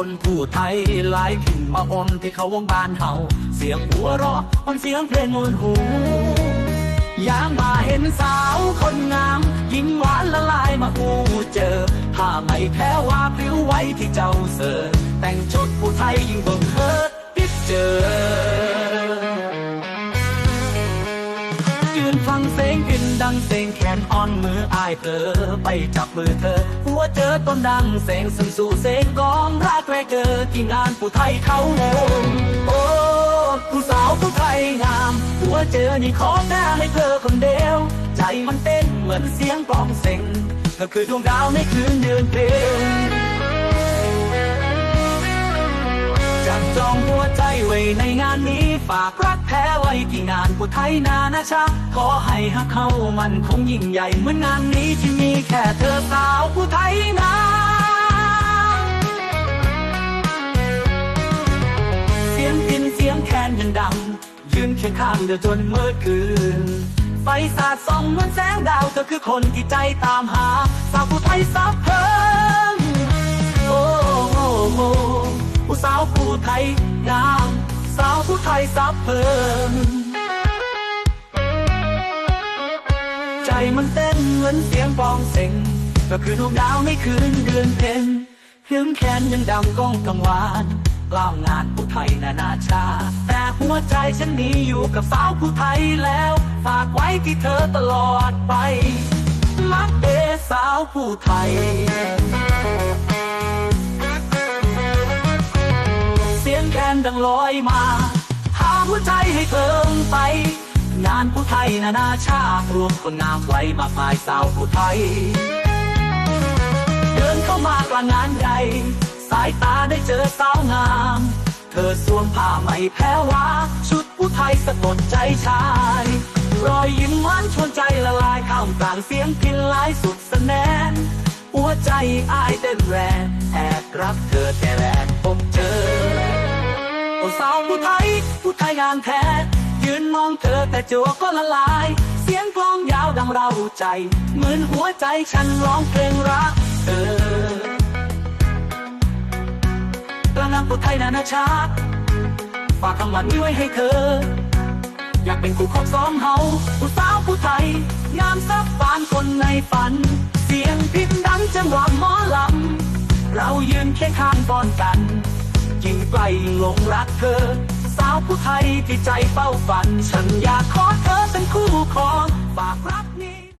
คนผู้ไทยหลายผิ่นมาอมที่เขาวงบานเฮาเสียงหัวเราะมันเสียงเพลงมวนหูยามมาเห็นสาวคนงามยิ้มหวานละลายมาหูเจอผ้าไหมแพ้ว่าพริ้วไว้ที่เจ้าเสิร์แต่งชุดผู้ไทยยิ่งเบิ่งเฮิด ดังเสียงแขนอ่อนมืออายเธอไปจับมือเธอ หัวเจอต้นดังเสียงซึ่งสู่เสียงกองรักแรกเจอที่งานผู้ไทยเขาโงโอ้ผู้สาวผู้ไทยงาม หัวเจอนี่ขอหน้าให้เธอคนเดียว ใจมันเต้นเหมือนเสียงกลองเสียงเธอคือดวงดาวในคืนเดือนเพ็ญ ใจไว้ในงานนี้ฝากรักแท้ไว้ที่งานผู้ไทยนานาชาขอให้ฮักเขามันคงยิ่งใหญ่เหมือนงานนี้ที่มีแค่เธอสาวผู้ไทยนาเสียงพินเสียงแคนยังดัง ยืนเคียงข้างเธอจนมืดคืนไฟสาดส่องเหมือนแสงดาวเธอคือคนที่ใจตามหา สาวผู้ไทยสับเพลิงโอ้โหโอ้ สาวผู้ไทยงามสาวผู้ไทยสับเพลิงใจมันเต้นเหมือนเสียงปองเซ็งก็คือดวงดาวในคืนเดือนเพ็ญเพียงแขนยังดังก้องกังวานกล่าวงานผู้ไทยนานาชา แต่หัวใจฉันนี้อยู่กับสาวผู้ไทยแล้ว ฝากไว้ที่เธอตลอดไป มักเอสาวผู้ไทย ดังลอยมาหาหัวใจให้เพิ่มไป งานผู้ไทยนานาชาติรวมคนงามไว้มาฝ่ายสาวผู้ไทย เดินเข้ามากลางงานใหญ่สายตาได้เจอสาวงาม เธอสวมผ้าไหมแพ้วาชุดผู้ไทยสะกดใจชาย รอยยิ้มหวานชวนใจละลายข้ามกลางเสียงพินหลายสุดสแนนหัวใจอายเต้นแรงแอบรักเธอแต่แรก สาวผู้ไทยผู้ไทยงามแท้ ยืนมองเธอแต่จัวก็ละลาย เสียงกลองยาวดังเราใจ เหมือนหัวใจฉันร้องเพลงรักเธอกลางงานผู้ไทยนานาชาติฝากคำหวานนี้ไว้ให้เธอ อยากเป็นคู่ของสองเฮาผู้สาวผู้ไทยงามสับฟานคนในฝัน เสียงพินดังจังหวะหมอลำ เรายืนเคียงข้างป้อนกัน ไกลหลงรักเธอ สาวผู้ไทยที่ใจเฝ้าฝัน ฉันอยากขอเธอเป็นคู่ครองฝากรัก